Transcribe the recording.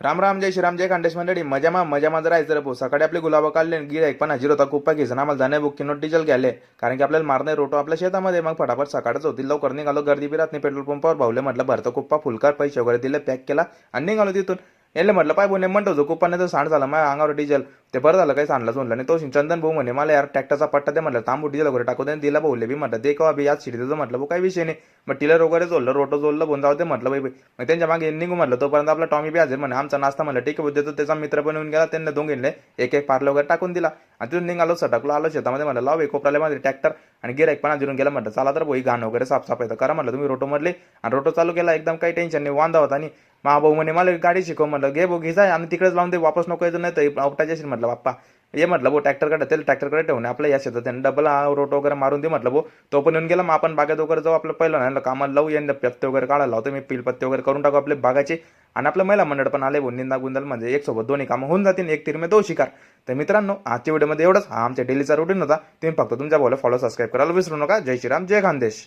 राम राम जय श्रीराम जय खांडेश मंडळी. मजामा मजामा जर राहायचं रे भाऊ सकाळी आपले गुलाबं काढले गिरायक पण हजीर होता. कुप्पा घ्यायचं आम्हाला जाण्या बुक किनो डिझेल घ्यायले. कारण की आपल्याला मारणे रोटो आपल्या शेतामध्ये. मग फटाफट सकाळच होती लवकर निघालो. गर्दी बिरात नाही. पेट्रोल पंपावर भावले म्हटलं भरतं कुप्पा. फुलकार पैसे वगैरे दिले पॅक केला आणि निघालो तिथून. याला म्हटलं पाय बोने म्हणतो जो कुपाने तर सांड झाला माझ्या अंगावर डिझेल. ते बरं झालं काही सांडलं सोडलं नाही. तो चंदन भाऊ म्हणे मला यार ट्रॅक्टरचा पट्टा दे म्हटलं. तांबू डिझेल वगैरे टाकू दे. दिला भाऊले बी म्हटलं दे का बी याच शिडी देतो म्हटलं. भाऊ काही विषय नाही. मग टिलर वगैरे जोडलं रोटो जोडलं बोन जाऊ दे म्हटलं बाई मग त्यांच्या मागे निघू म्हटलं तोपर्यंत आपला टॉमी बी हजेर म्हणे. आमचा नाश्ता म्हणलं ठीक आहे देतो. त्याचा मित्र पण येऊन गेला त्यांना दोन घेतले. एक एक पार्ले वगैरे टाकून दिला. आणि तिथून निघालो सटकलो आलो शेतामध्ये म्हटलं लाव एक कोपऱ्याला मध्ये ट्रॅक्टर आणि गिरायक पण अजून गेला म्हटलं चला तर भाई घाण वगैरे साफसाफ येतं करा म्हटलं तुम्ही रोटो मधले. आणि रोटो चालू केला एकदम काही टेन्शन नाही वांदा होता आणि महाभाऊ म्हणे मला गाडी शिकव म्हटलं घे भाऊ घे आणि तिकडेच लावून दे वापस नको येतो नाही तर उपटायचे असेल म्हटलं बाप्पा. ये म्हटलं भाऊ ट्रॅक्टरकडे त्याला ट्रॅक्टरकडे ठेवून आपल्या या शेतात त्यांनी डबल रोट वगैरे मारून दे म्हटलं भाऊ. तो पण येऊन गेला मग आपण बागेत वगैरे जाऊ आपलं पहिलं नाही कामाला लावू येईन पत्ते वगैरे काढायला लावतो मी पिल पत्ते वगैरे करून टाकू आपले बागाचे. आणि आपलं महिला मंडळ पण आले भाऊ निंदा गुंदल म्हणजे एक सोबत दोन्ही कामं होऊन जातील एक तिरमे दो शिकार. तर मित्रांनो आजच्या व्हिडिओमध्ये एवढंच. हा आमच्या डेलीचा रुटीन होता. तुम्ही फक्त तुमच्या बोला फॉलो सबस्क्राईब करायला विसरू नका. जय श्रीराम जय खानदेश.